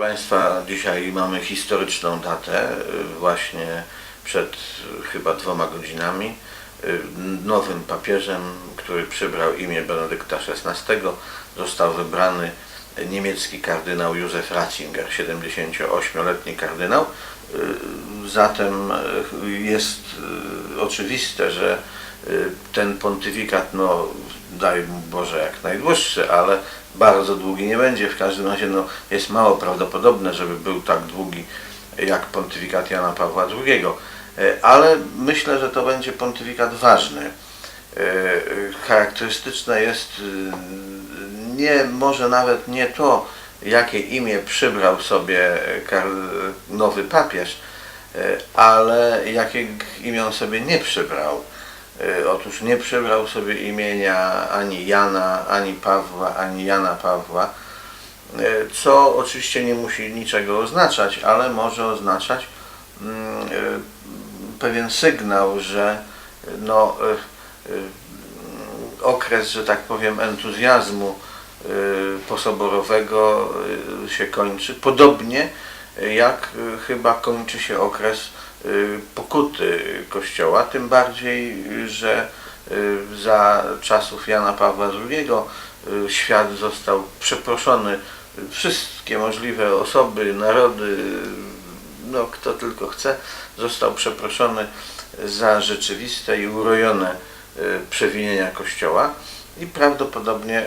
Państwa, dzisiaj mamy historyczną datę, y, właśnie przed y, chyba dwoma godzinami. y, Nowym papieżem, który przybrał imię Benedykta XVI, został wybrany niemiecki kardynał Józef Ratzinger, 78-letni kardynał. Zatem jest oczywiste, że ten pontyfikat, no daj Boże jak najdłuższy, ale bardzo długi nie będzie. W każdym razie no, jest mało prawdopodobne, żeby był tak długi jak pontyfikat Jana Pawła II. E, Ale myślę, że to będzie pontyfikat ważny. E, e, Charakterystyczne jest nie, może nawet nie to, jakie imię przybrał sobie nowy papież, ale jakie imię sobie nie przybrał. E, Otóż nie przybrał sobie imienia ani Jana, ani Pawła, ani Jana Pawła, e, co oczywiście nie musi niczego oznaczać, ale może oznaczać mm, e, pewien sygnał, że no, okres, że tak powiem, entuzjazmu posoborowego się kończy. Podobnie jak chyba kończy się okres pokuty Kościoła, tym bardziej, że e, za czasów Jana Pawła II e, świat został przeproszony, wszystkie możliwe osoby, narody, no kto tylko chce, został przeproszony za rzeczywiste i urojone przewinienia Kościoła i prawdopodobnie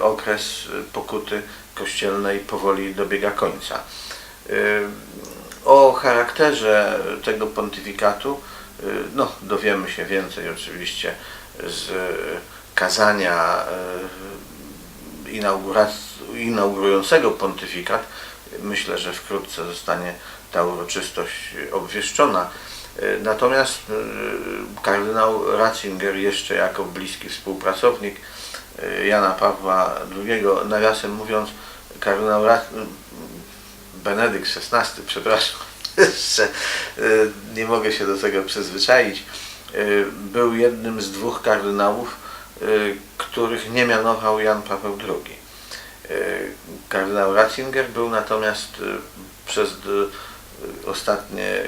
okres pokuty kościelnej powoli dobiega końca. O charakterze tego pontyfikatu e, no, dowiemy się więcej oczywiście z kazania e, inaugurac- inaugurującego pontyfikat. Myślę, że wkrótce zostanie ta uroczystość obwieszczona. Natomiast kardynał Ratzinger jeszcze jako bliski współpracownik Jana Pawła II, nawiasem mówiąc, kardynał Rat... Benedykt XVI, przepraszam, jeszcze e, nie mogę się do tego przyzwyczaić, e, był jednym z dwóch kardynałów, e, których nie mianował Jan Paweł II. Kardynał Ratzinger był natomiast przez ostatnie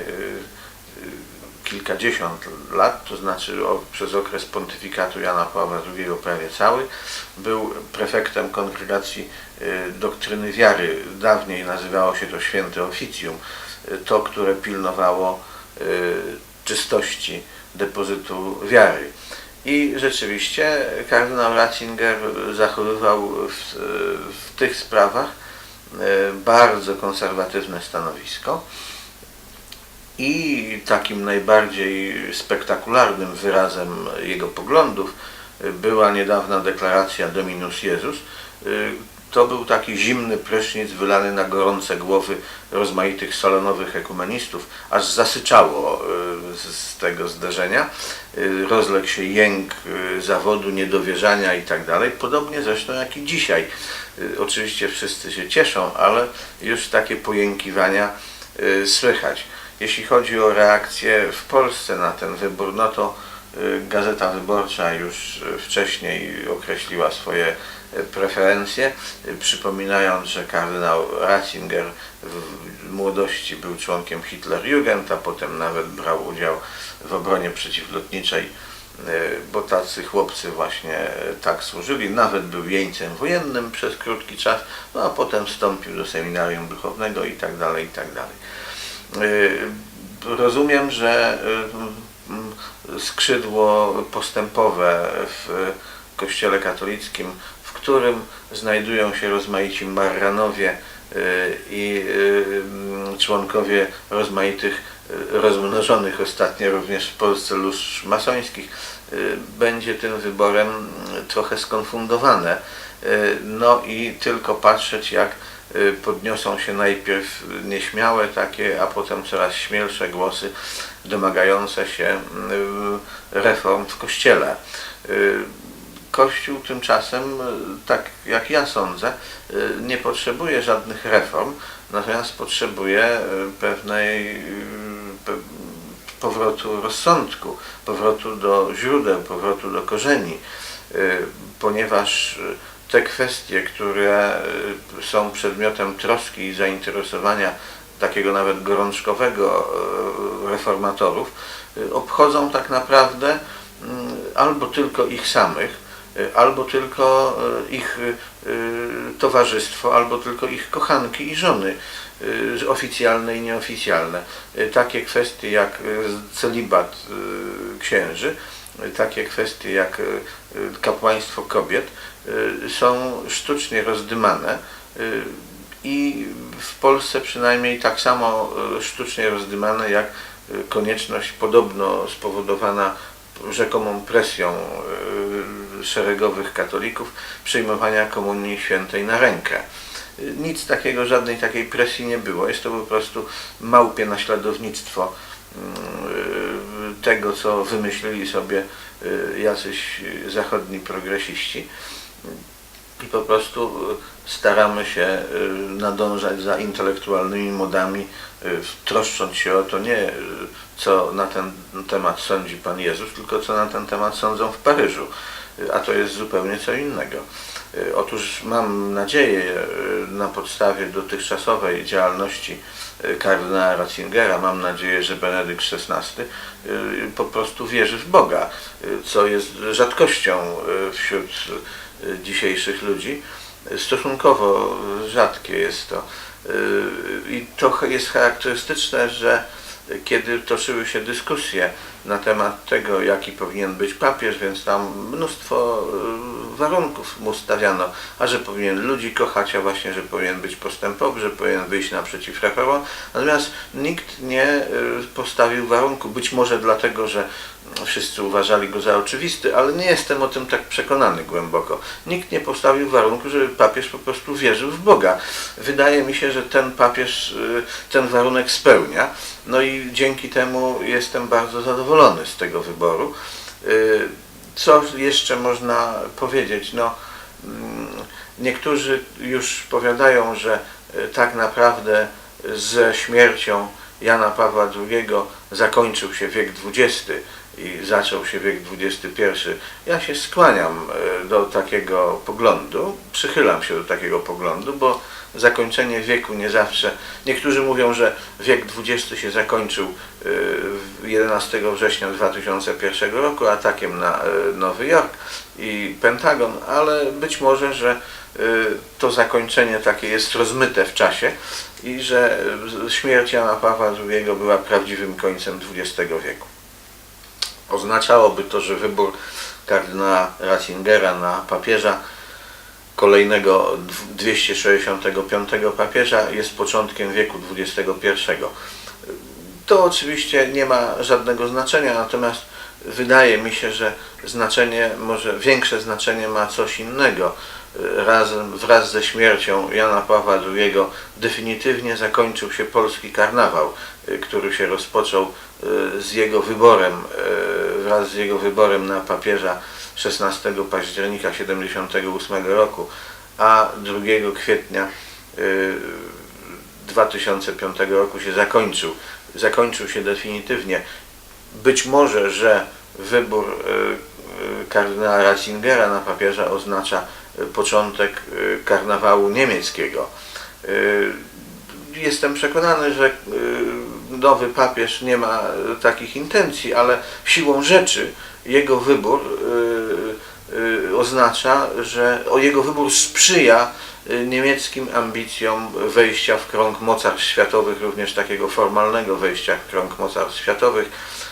kilkadziesiąt lat, to znaczy przez okres pontyfikatu Jana Pawła II prawie cały, był prefektem kongregacji doktryny wiary. Dawniej nazywało się to święte oficjum, e, to, które pilnowało e, czystości depozytu wiary. I rzeczywiście kardynał Ratzinger zachowywał w, w tych sprawach bardzo konserwatywne stanowisko. I takim najbardziej spektakularnym wyrazem jego poglądów y, była niedawna deklaracja Dominus Jezus. To był taki zimny prysznic wylany na gorące głowy rozmaitych salonowych ekumenistów, aż zasyczało y, z tego zdarzenia. Y, Rozległ się jęk y, zawodu, niedowierzania i tak. Podobnie zresztą jak i dzisiaj. Oczywiście wszyscy się cieszą, ale już takie pojękiwania słychać. Jeśli chodzi o reakcję w Polsce na ten wybór, no to Gazeta Wyborcza już wcześniej określiła swoje preferencje, przypominając, że kardynał Ratzinger w młodości był członkiem Hitlerjugend, a potem nawet brał udział w obronie przeciwlotniczej, bo tacy chłopcy właśnie tak służyli. Nawet był jeńcem wojennym przez krótki czas, no a potem wstąpił do seminarium duchownego i tak dalej, i tak dalej. Rozumiem, że skrzydło postępowe w Kościele katolickim, w którym znajdują się rozmaici marranowie y, i y, mm, członkowie rozmaitych y, rozmnożonych ostatnio również w Polsce lóż masońskich, będzie tym wyborem mm, trochę skonfundowane. No i tylko patrzeć, jak podniosą się najpierw nieśmiałe takie, a potem coraz śmielsze głosy domagające się y, reform w Kościele. Y, Kościół tymczasem, y, tak jak ja sądzę, y, nie potrzebuje żadnych reform, natomiast potrzebuje pewnej pe- powrotu rozsądku, powrotu do źródeł, powrotu do korzeni, ponieważ te kwestie, które są przedmiotem troski i zainteresowania takiego nawet gorączkowego y, reformatorów, y, obchodzą tak naprawdę albo tylko ich samych, y, albo tylko ich towarzystwo, albo tylko ich kochanki i żony oficjalne i nieoficjalne. Takie kwestie jak celibat księży, takie kwestie jak kapłaństwo kobiet są sztucznie rozdymane i w Polsce przynajmniej tak samo y, sztucznie rozdymane jak y, konieczność podobno spowodowana rzekomą presją y, szeregowych katolików przyjmowania komunii świętej na rękę. Nic takiego, żadnej takiej presji nie było. Jest to po prostu małpie naśladownictwo mm, tego, co wymyślili sobie jacyś zachodni progresiści i po prostu y, staramy się y, nadążać za intelektualnymi modami, y, troszcząc się o to nie, co na ten temat sądzi Pan Jezus, tylko co na ten temat sądzą w Paryżu, a to jest zupełnie co innego. Otóż mam nadzieję na podstawie dotychczasowej działalności kardynała Ratzingera, mam nadzieję, że Benedykt XVI y, po prostu wierzy w Boga, y, co jest rzadkością y, wśród y, dzisiejszych ludzi. Stosunkowo rzadkie jest to. Y, I to jest charakterystyczne, że kiedy toczyły się dyskusje na temat tego, jaki powinien być papież, więc tam mnóstwo y, warunków mu stawiano, a że powinien ludzi kochać, a właśnie, że powinien być postępowy, że powinien wyjść naprzeciw reformom. Natomiast nikt nie y, postawił warunku, być może dlatego, że wszyscy uważali go za oczywisty, ale nie jestem o tym tak przekonany głęboko. Nikt nie postawił warunku, żeby papież po prostu wierzył w Boga. Wydaje mi się, że ten papież y, ten warunek spełnia, no i dzięki temu jestem bardzo zadowolony z tego wyboru. Y, Co jeszcze można powiedzieć? No, mm, niektórzy już powiadają, że y, tak naprawdę ze śmiercią Jana Pawła II zakończył się wiek XX i zaczął się wiek XXI. Ja się skłaniam e, do takiego poglądu, przychylam się do takiego poglądu, bo zakończenie wieku nie zawsze. Niektórzy mówią, że wiek XX się zakończył e, 11 września 2001 roku atakiem na e, Nowy Jork i Pentagon, ale być może, że e, to zakończenie takie jest rozmyte w czasie i że e, śmierć Jana Pawła II była prawdziwym końcem XX wieku. Oznaczałoby to, że wybór kardynała Ratzingera na papieża kolejnego dw- 265 papieża jest początkiem wieku XXI. To oczywiście nie ma żadnego znaczenia, natomiast wydaje mi się, że znaczenie, może większe znaczenie ma coś innego. Razem, wraz ze śmiercią Jana Pawła II definitywnie zakończył się polski karnawał, y, który się rozpoczął y, z jego wyborem, y, wraz z jego wyborem na papieża 16 października 78 roku, a 2 kwietnia y, 2005 roku się zakończył. Zakończył się definitywnie. Być może, że wybór kardynała Ratzingera na papieża oznacza y, początek y, karnawału niemieckiego. Y, Jestem przekonany, że y, nowy papież nie ma y, takich intencji, ale siłą rzeczy jego wybór y, y, oznacza, że jego wybór sprzyja y, niemieckim ambicjom wejścia w krąg mocarstw światowych, również takiego formalnego wejścia w krąg mocarstw światowych, y,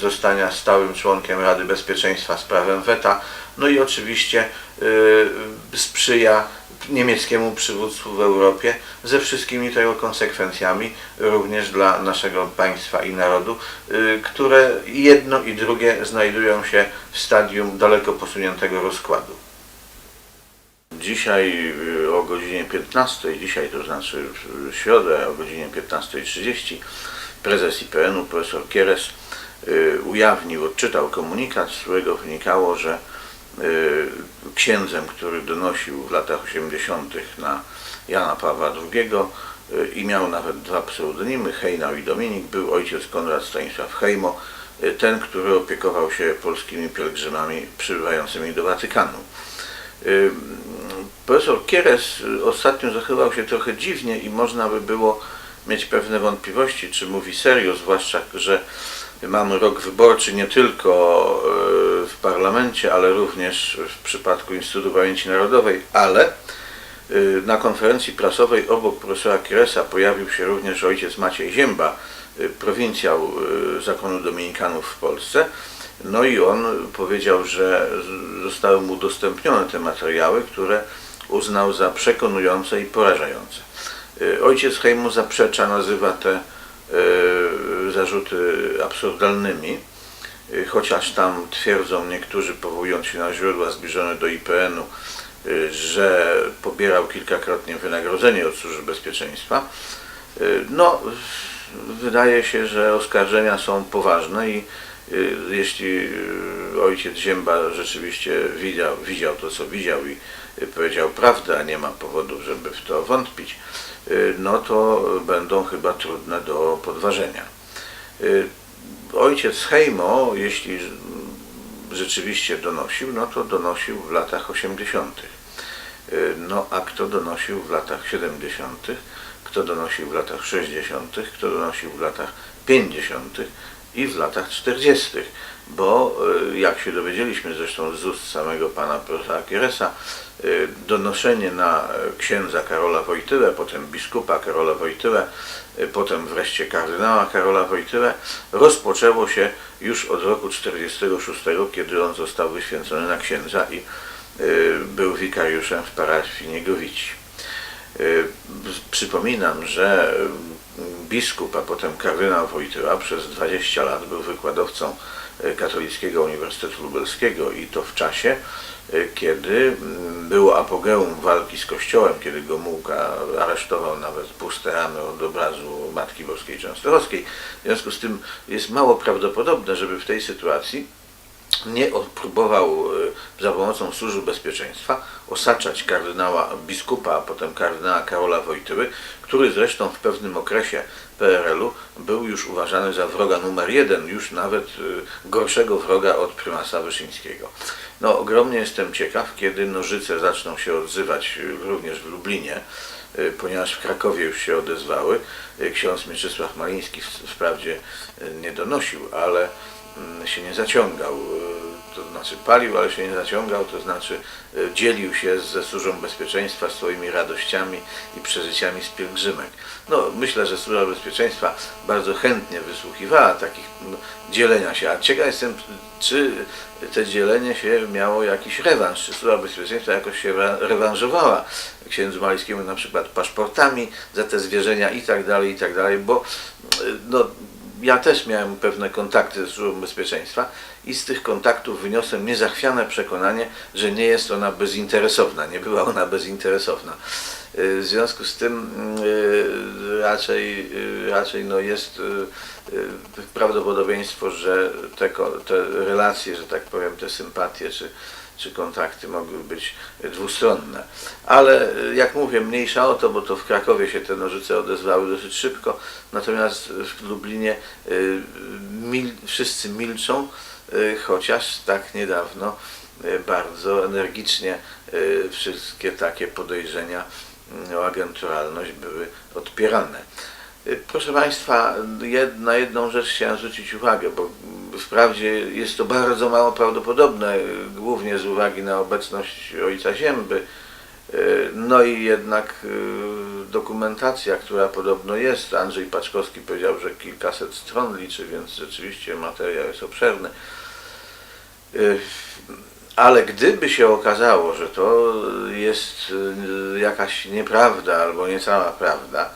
zostania stałym członkiem Rady Bezpieczeństwa z prawem weta, no i oczywiście y, sprzyja niemieckiemu przywództwu w Europie ze wszystkimi tego konsekwencjami również dla naszego państwa i narodu, y, które jedno i drugie znajdują się w stadium daleko posuniętego rozkładu. Dzisiaj y, o godzinie 15, dzisiaj to znaczy w środę o godzinie 15.30 prezes IPN-u profesor Kieres y, ujawnił, odczytał komunikat, z którego wynikało, że y, księdzem, który donosił w latach 80. na Jana Pawła II y, i miał nawet dwa pseudonimy, Hejnał i Dominik, był ojciec Konrad Stanisław Hejmo, ten, który opiekował się polskimi pielgrzymami przybywającymi do Watykanu. Profesor Kieres ostatnio zachował się trochę dziwnie i można by było mieć pewne wątpliwości, czy mówi serio, zwłaszcza, że mamy rok wyborczy nie tylko y, w parlamencie, ale również w przypadku Instytutu Pamięci Narodowej, ale y, na konferencji prasowej obok profesora Kieresa pojawił się również ojciec Maciej Zięba, y, prowincjał zakonu dominikanów w Polsce. No i on powiedział, że zostały mu udostępnione te materiały, które uznał za przekonujące i porażające. Y, Ojciec Hejmu zaprzecza, nazywa te y, zarzuty absurdalnymi, y, chociaż tam twierdzą niektórzy, powołując się na źródła zbliżone do IPN-u, że pobierał kilkakrotnie wynagrodzenie od służb bezpieczeństwa. No, wydaje się, że oskarżenia są poważne i jeśli ojciec Zięba rzeczywiście widział, widział to, co widział i powiedział prawdę, a nie ma powodów, żeby w to wątpić, y, no to będą chyba trudne do podważenia. Y, Ojciec Hejmo, jeśli rzeczywiście donosił, no to donosił w latach 80. Y, No a kto donosił w latach 70., kto donosił w latach 60., kto donosił w latach 50. i w latach 40. Bo y, jak się dowiedzieliśmy zresztą z ust samego pana profesora Kieresa, y, donoszenie na y, księdza Karola Wojtylę, potem biskupa Karola Wojtylę, y, potem wreszcie kardynała Karola Wojtylę rozpoczęło się już od roku 46, kiedy on został wyświęcony na księdza i był wikariuszem w parafii Niegowici. Przypominam, że biskup, a potem kardynał Wojtyła przez 20 lat był wykładowcą Katolickiego Uniwersytetu Lubelskiego i to w czasie, y, kiedy mm, było apogeum walki z Kościołem, kiedy Gomułka aresztował nawet puste ramy od obrazu Matki Boskiej Częstochowskiej. W związku z tym jest mało prawdopodobne, żeby w tej sytuacji nie próbował e, za pomocą służb bezpieczeństwa osaczać kardynała biskupa, a potem kardynała Karola Wojtyły, który zresztą w pewnym okresie PRL-u był już uważany za wroga numer jeden, już nawet e, gorszego wroga od prymasa Wyszyńskiego. No, ogromnie jestem ciekaw, kiedy nożyce zaczną się odzywać e, również w Lublinie, e, ponieważ w Krakowie już się odezwały. Ksiądz Mieczysław Maliński wprawdzie nie donosił, ale mm, się nie zaciągał, to znaczy palił, ale się nie zaciągał, to znaczy e, dzielił się ze służbą bezpieczeństwa swoimi radościami i przeżyciami z pielgrzymek. No, myślę, że służba bezpieczeństwa bardzo chętnie wysłuchiwała takich dzielenia się, a ciekaw jestem, czy te dzielenie się miało jakiś rewanż, czy służba bezpieczeństwa jakoś się re- rewanżowała księdzu Malijskiemu na przykład paszportami za te zwierzenia i tak dalej, i tak dalej, bo e, no, ja też miałem pewne kontakty z Służbą Bezpieczeństwa i z tych kontaktów wyniosłem niezachwiane przekonanie, że nie jest ona bezinteresowna, nie była ona bezinteresowna. Y, W związku z tym y, raczej, y, raczej no jest prawdopodobieństwo, że te, te relacje, że tak powiem, te sympatie czy, czy kontakty mogły być dwustronne. Ale y, jak mówię, mniejsza o to, bo to w Krakowie się te nożyce odezwały dosyć szybko, natomiast w Lublinie y, mil, wszyscy milczą, y, chociaż tak niedawno bardzo energicznie wszystkie takie podejrzenia o agenturalność były odpierane. Y, Proszę Państwa, jed, na jedną rzecz chciałem zwrócić uwagę, bo wprawdzie jest to bardzo mało prawdopodobne, y, głównie z uwagi na obecność ojca Zięby, y, no i jednak dokumentacja, która podobno jest, Andrzej Paczkowski powiedział, że kilkaset stron liczy, więc rzeczywiście materiał jest obszerny. Ale gdyby się okazało, że to jest jakaś nieprawda albo niecała prawda,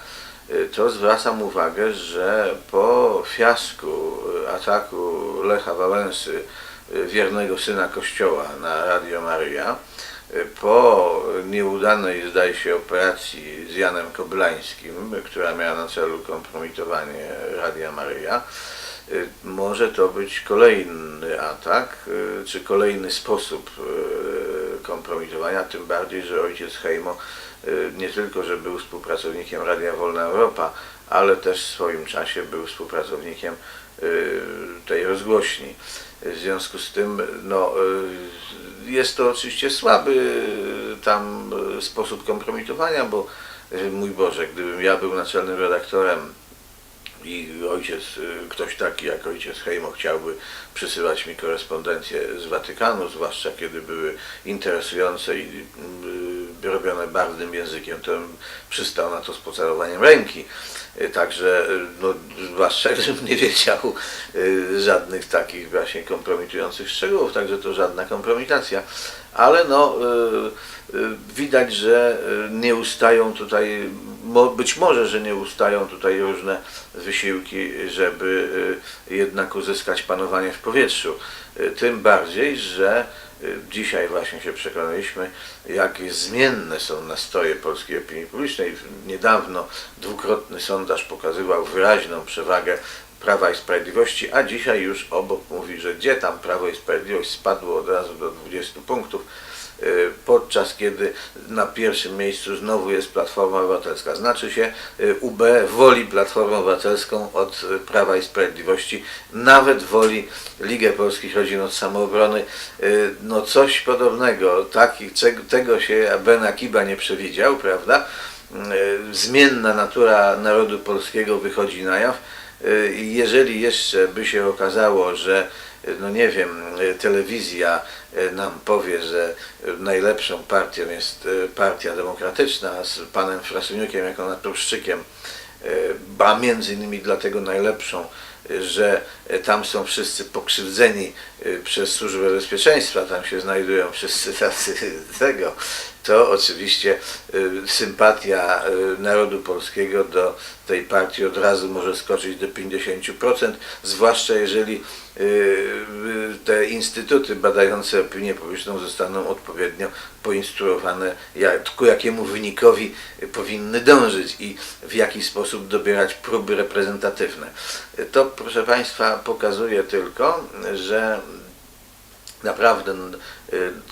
to zwracam uwagę, że po fiasku y, ataku Lecha Wałęsy, y, wiernego syna Kościoła na Radio Maryja, y, po nieudanej, zdaje się, operacji z Janem Koblańskim, która miała na celu kompromitowanie Radia Maryja, y, może to być kolejny atak, czy kolejny sposób y, kompromitowania, tym bardziej, że ojciec Hejmo y, nie tylko, że był współpracownikiem Radia Wolna Europa, ale też w swoim czasie był współpracownikiem y, tej rozgłośni. W związku z tym no, y, jest to oczywiście słaby tam sposób kompromitowania, bo mój Boże, gdybym ja był naczelnym redaktorem i ojciec, y, ktoś taki jak ojciec Hejmo chciałby przysyłać mi korespondencję z Watykanu, zwłaszcza kiedy były interesujące i y, robione barwnym językiem, to przystał na to z pocałowaniem ręki. Y, Także, no, zwłaszcza gdybym nie wiedział żadnych takich właśnie kompromitujących szczegółów, także to żadna kompromitacja. Ale no, y, y, widać, że y, nie ustają tutaj, być może, że nie ustają tutaj różne wysiłki, żeby jednak uzyskać panowanie w powietrzu. Tym bardziej, że dzisiaj właśnie się przekonaliśmy, jak zmienne są nastroje polskiej opinii publicznej. Niedawno dwukrotny sondaż pokazywał wyraźną przewagę Prawa i Sprawiedliwości, a dzisiaj już obok mówi, że gdzie tam Prawo i Sprawiedliwość spadło od razu do 20 punktów, y, podczas kiedy na pierwszym miejscu znowu jest Platforma Obywatelska. Znaczy się y, UB woli Platformę Obywatelską od y, Prawa i Sprawiedliwości, nawet woli Ligę Polskich Rodzin od Samoobrony. No coś podobnego, taki, czego- tego się Ben Akiba nie przewidział, prawda? Zmienna natura narodu polskiego wychodzi na jaw. Y, Jeżeli jeszcze by się okazało, że y, no nie wiem, y, telewizja nam powie, że najlepszą partią jest Partia Demokratyczna z panem Frasuniukiem jako naturszczykiem, ba między innymi dlatego najlepszą, że tam są wszyscy pokrzywdzeni przez Służbę Bezpieczeństwa, tam się znajdują wszyscy tacy tego, to oczywiście y, sympatia y, narodu polskiego do tej partii od razu może skoczyć do 50%, zwłaszcza jeżeli y, te instytuty badające opinię publiczną zostaną odpowiednio poinstruowane, jak, ku jakiemu wynikowi powinny dążyć i w jaki sposób dobierać próby reprezentatywne. To, proszę Państwa, pokazuje tylko, że naprawdę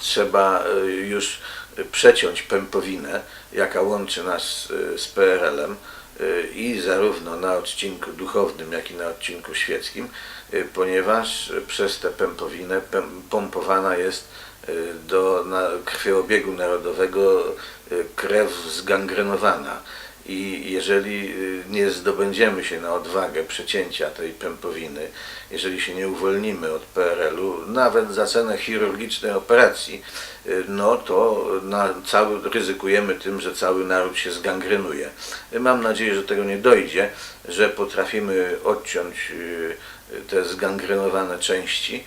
trzeba już przeciąć pępowinę, jaka łączy nas y, z PRL-em y, i zarówno na odcinku duchownym, jak i na odcinku świeckim, y, ponieważ przez tę pępowinę pompowana jest y, do krwiobiegu narodowego y, krew zgangrenowana. I jeżeli y, nie zdobędziemy się na odwagę przecięcia tej pępowiny, jeżeli się nie uwolnimy od PRL-u, nawet za cenę chirurgicznej operacji, y, no to na cały, ryzykujemy tym, że cały naród się zgangrenuje. Mam nadzieję, że tego nie dojdzie, że potrafimy odciąć y, te zgangrenowane części,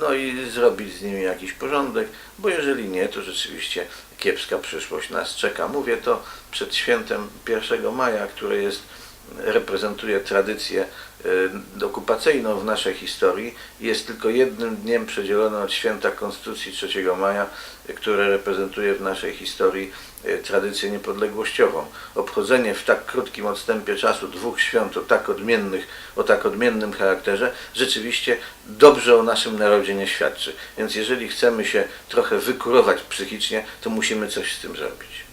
no i zrobić z nimi jakiś porządek, bo jeżeli nie, to rzeczywiście kiepska przyszłość nas czeka. Mówię to przed świętem 1 maja, które jest, reprezentuje tradycję y, okupacyjną w naszej historii. Jest tylko jednym dniem przedzielone od święta Konstytucji 3 maja, które reprezentuje w naszej historii y, tradycję niepodległościową. Obchodzenie w tak krótkim odstępie czasu dwóch świąt o tak odmiennych, o tak odmiennym charakterze rzeczywiście dobrze o naszym narodzie nie świadczy. Więc jeżeli chcemy się trochę wykurować psychicznie, to musimy coś z tym zrobić.